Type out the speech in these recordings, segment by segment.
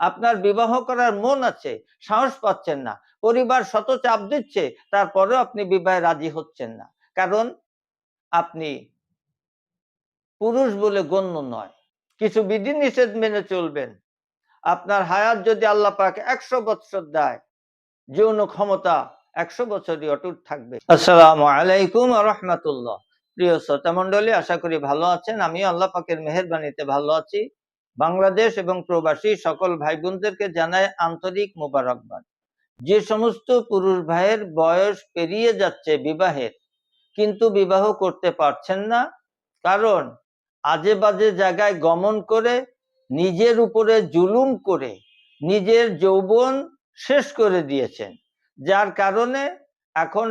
আপনার বিবাহ করার মন আছে, সাহস পাচ্ছেন না। পরিবার শত চাপ দিচ্ছে, তারপরেও আপনি বিবাহে রাজি হচ্ছেন না। কারণ আপনি পুরুষ বলে গণ্য নয়। কিছু বিধি নিষেধ মেনে চলবেন। আপনার হায়াত যদি আল্লাহ পাক একশো বৎসর দেয়, যৌন ক্ষমতা একশো বছরই অটুট থাকবে। আসসালামু আলাইকুম রহমতুল্লাহ। প্রিয় শ্রোতা মন্ডলী আশা করি ভালো আছেন। আমি আল্লাহ পাকের মেহেরবানিতে ভালো আছি। বাংলাদেশ এবং প্রবাসী সকল ভাই বোনদেরকে জানায় আন্তরিক মোবারকবাদ। যে সমস্ত পুরুষ ভাইয়ের বয়স পেরিয়ে যাচ্ছে বিবাহের, কিন্তু বিবাহ করতে পারছেন না, কারণ আজে বাজে জায়গায় গমন করে, নিজের উপরে জুলুম করে, নিজের যৌবন শেষ করে দিয়েছেন। যার কারণে এখন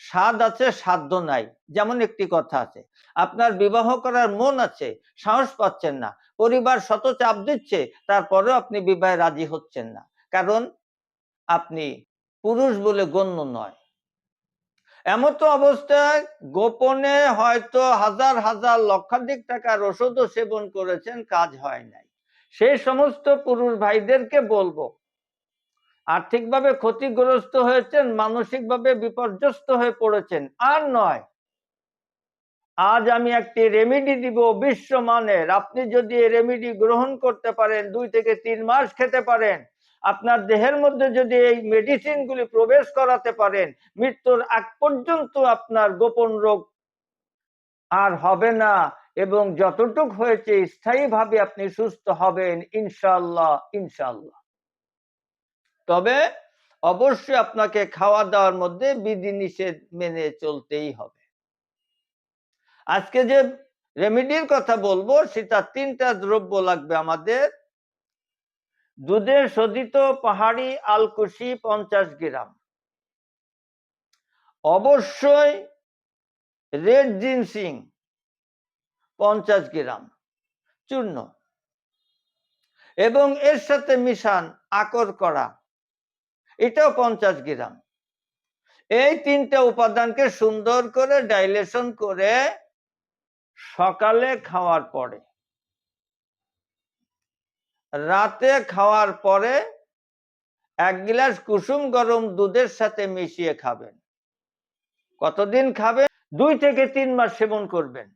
স্বাদ আছে সাধ্য নাই। যেমন একটি কথা আছে, আপনার বিবাহ করার মন আছে, সাহস পাচ্ছেন না। পরিবার শত চাপ দিচ্ছে, তারপরেও আপনি বিবাহে রাজি হচ্ছেন না। কারণ আপনি পুরুষ বলে গণ্য নয়। এমতো অবস্থায় গোপনে হয়তো হাজার হাজার, লক্ষাধিক টাকার ওষুধও সেবন করেছেন, কাজ হয় নাই। সেই সমস্ত পুরুষ ভাইদেরকে বলব, আর্থিকভাবে ক্ষতিগ্রস্ত হয়েছেন, মানসিকভাবে বিপর্যস্ত হয়ে পড়েছেন, আর নয় আজ আমি একটি রেমেডি দিব বিশ্বমানের আপনি যদি এই রেমেডি গ্রহণ করতে পারেন, দুই থেকে তিন মাস খেতে পারেন। আপনার দেহের মধ্যে যদি এই মেডিসিন গুলি প্রবেশ করাতে পারেন, মৃত্যুর আগ পর্যন্ত আপনার গোপন রোগ আর হবে না এবং যতটুক হয়েছে স্থায়ীভাবে আপনি সুস্থ হবেন ইনশাল্লাহ ইনশাল্লাহ তবে অবশ্যই আপনাকে খাওয়া দাওয়ার মধ্যে বিধি নিষেধ মেনে চলতেই হবে। আজকে যে রেমিডির কথা বলব, সেটা তিনটা দ্রব্য লাগবে আমাদের। দুধের শোধিত পাহাড়ি আলকুশি পঞ্চাশ গ্রাম। অবশ্যই রেড জিনসিং পঞ্চাশ গ্রাম, চূর্ণ। এবং এর সাথে মিশান, আকর করা, এটাও পঞ্চাশ গ্রাম। এই তিনটা উপাদানকে সুন্দর করে ডাইলেশন করে সকালে খাওয়ার পরে। রাতে খাওয়ার পরে এক গিলাস কুসুম গরম দুধের সাথে মিশিয়ে খাবেন। কতদিন খাবেন? দুই থেকে তিন মাস সেবন করবেন।